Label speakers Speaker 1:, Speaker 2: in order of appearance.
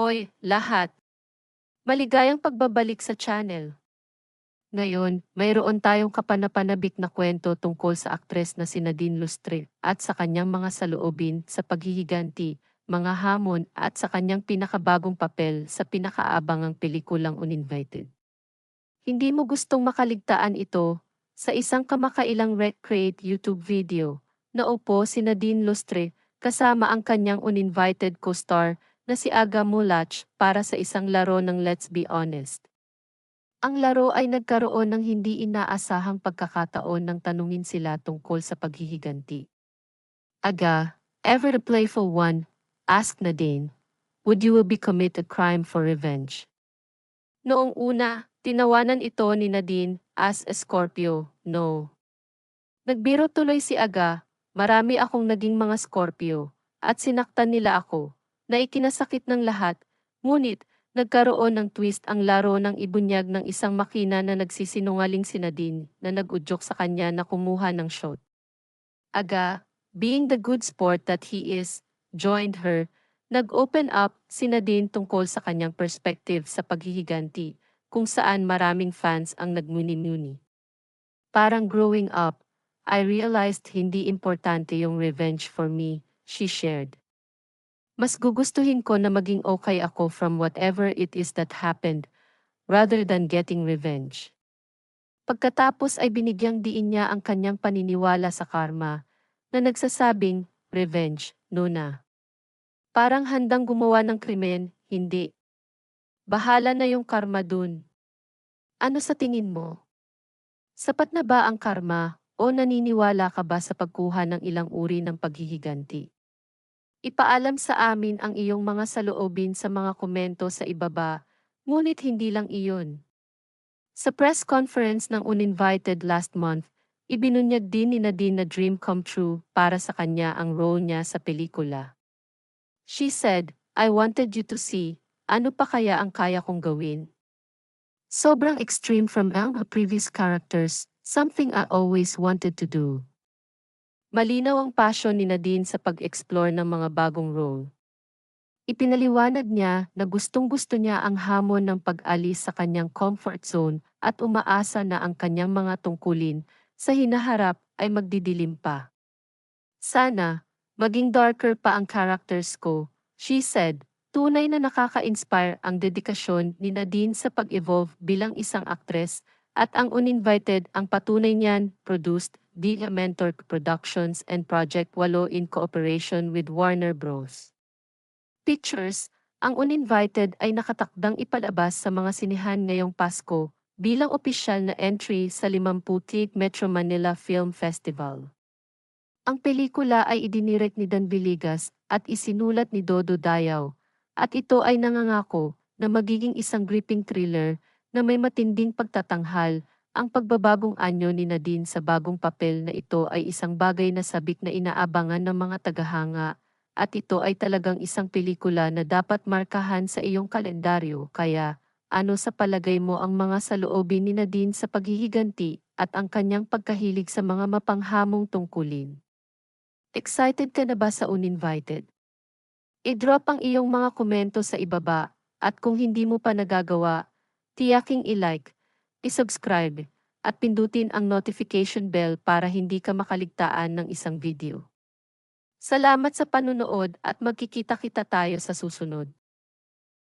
Speaker 1: Hoy, lahat! Maligayang pagbabalik sa channel. Ngayon, mayroon tayong kapanapanabik na kwento tungkol sa aktres na si Nadine Lustre at sa kanyang mga saloobin sa paghihiganti, mga hamon at sa kanyang pinakabagong papel sa pinakaabangang pelikulang Uninvited. Hindi mo gustong makaligtaan ito sa isang kamakailang recreate YouTube video na upo si Nadine Lustre kasama ang kanyang uninvited co-star na si Aga Mulach para sa isang laro ng Let's Be Honest. Ang laro ay nagkaroon ng hindi inaasahang pagkakataon nang tanungin sila tungkol sa paghihiganti. Aga, ever the playful one, asked Nadine, would you be commit a crime for revenge? Noong una, tinawanan ito ni Nadine as a Scorpio, no. Nagbiro tuloy si Aga, marami akong naging mga Scorpio, at sinaktan nila ako, na ikinasakit ng lahat, ngunit Nagkaroon ng twist ang laro ng ibunyag ng isang makina na nagsisinungaling si Nadine na nag-udyok sa kanya na kumuha ng shot. Aga, being the good sport that he is, joined her, nag-open up si Nadine tungkol sa kanyang perspective sa paghihiganti, kung saan maraming fans ang nagmuni-muni. Parang growing up, I realized hindi importante yung revenge for me, she shared. Mas gugustuhin ko na maging okay ako from whatever it is that happened, rather than getting revenge. Pagkatapos ay binigyang diin niya ang kanyang paniniwala sa karma, na nagsasabing, revenge, Nuna. Parang handang gumawa ng krimen, hindi. Bahala na yung karma dun. Ano sa tingin mo? Sapat na ba ang karma o naniniwala ka ba sa pagkuha ng ilang uri ng paghihiganti? Ipaalam sa amin ang iyong mga saloobin sa mga komento sa ibaba, ngunit hindi lang iyon. Sa press conference ng Uninvited last month, ibinunyag din ni Nadine na dream come true para sa kanya ang role niya sa pelikula. She said, I wanted you to see, ano pa kaya ang kaya kong gawin? Sobrang extreme from ang previous characters, something I always wanted to do. Malinaw ang passion ni Nadine sa pag-explore ng mga bagong role. Ipinaliwanag niya na gustong-gusto niya ang hamon ng pag-alis sa kanyang comfort zone at umaasa na ang kanyang mga tungkulin sa hinaharap ay magdidilim pa. Sana, maging darker pa ang characters ko, she said. Tunay na nakaka-inspire ang dedikasyon ni Nadine sa pag-evolve bilang isang aktres at ang uninvited ang patunay niyan produced Dia Mentor Productions and Project Walo in cooperation with Warner Bros. Pictures, ang uninvited ay nakatakdang ipalabas sa mga sinihan ngayong Pasko bilang opisyal na entry sa 50th Metro Manila Film Festival. Ang pelikula ay idinirect ni Dan Villegas at isinulat ni Dodo Dayaw, at ito ay nangangako na magiging isang gripping thriller na may matinding pagtatanghal ang pagbabagong anyo ni Nadine sa bagong papel na ito ay isang bagay na sabik na inaabangan ng mga tagahanga, at ito ay talagang isang pelikula na dapat markahan sa iyong kalendaryo kaya, ano sa palagay mo ang mga saloobin ni Nadine sa paghihiganti at ang kanyang pagkahilig sa mga mapanghamong tungkulin? Excited ka na ba sa Uninvited? I-drop ang iyong mga komento sa ibaba, at kung hindi mo pa nagagawa, tiyaking i-like, i-subscribe, at pindutin ang notification bell para hindi ka makaligtaan ng isang video. Salamat sa panunood at magkikita-kita tayo sa susunod.